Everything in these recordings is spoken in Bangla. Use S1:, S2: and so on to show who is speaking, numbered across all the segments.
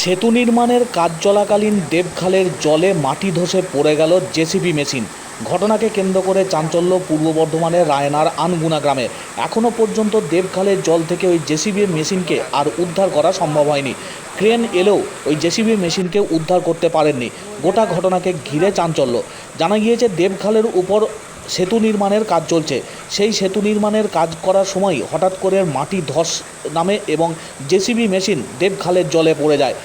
S1: সেতু নির্মাণের কাজ চলাকালীন দেবখালের জলে মাটি ধসে পড়ে গেল জেসিবি মেশিন। ঘটনাকে কেন্দ্র করে চাঞ্চল্য পূর্ব বর্ধমানের রায়নার আনগুনা গ্রামে। এখনও পর্যন্ত দেবখালের জল থেকে ওই জেসিবি মেশিনকে আর উদ্ধার করা সম্ভব হয়নি। ক্রেন এলেও ওই জেসিবি মেশিনকে উদ্ধার করতে পারেননি। গোটা ঘটনাকে ঘিরে চাঞ্চল্য। জানা গিয়েছে, দেবখালের উপর সেতু নির্মাণের কাজ চলছে। সেই সেতু নির্মাণের কাজ করার সময় হঠাৎ করে মাটি ধস নামে এবং জেসিবি মেশিন দেবখালের জলে পড়ে যায়।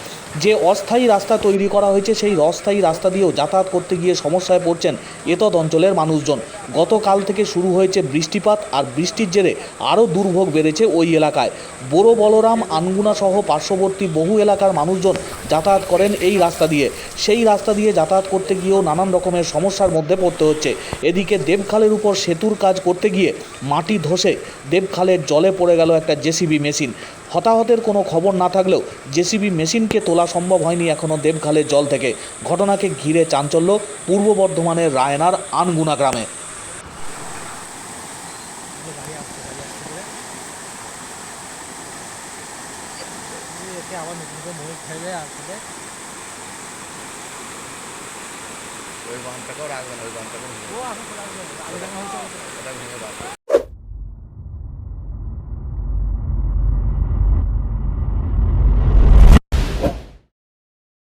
S1: যে অস্থায়ী রাস্তা তৈরি করা হয়েছে, সেই অস্থায়ী রাস্তা দিয়েও যাতায়াত করতে গিয়ে সমস্যায় পড়ছেন এতদ অঞ্চলের মানুষজন। গতকাল থেকে শুরু হয়েছে বৃষ্টিপাত আর বৃষ্টির জেরে আরও দুর্ভোগ বেড়েছে ওই এলাকায়। বড় বলরাম, আনগুনা সহ পার্শ্ববর্তী বহু এলাকার মানুষজন যাতায়াত করেন এই রাস্তা দিয়ে। সেই রাস্তা দিয়ে যাতায়াত করতে গিয়েও নানান রকমের সমস্যার মধ্যে পড়তে হচ্ছে। এদিকে দেবখালের উপর সেতুর কাজ করতে গিয়ে মাটি ধসে দেবখালের জলে পড়ে গেল একটা জেসিবি মেশিন। হতাহতের কোনো খবর না থাকলেও জেসিবি মেশিনকে তোলা সম্ভব হয়নি এখনও দেবখালের জল থেকে। ঘটনাকে ঘিরে চাঞ্চল্য পূর্ব বর্ধমানের রায়নার আনগুনা গ্রামে।
S2: আবার নতুন করে
S3: ওই বাঁধটাকেও রাখবেন ওই বাঁধটাকেও
S2: ও এখন চলে আসবে আগে দেখা হয়েছে
S3: ওটা ভেঙে দাও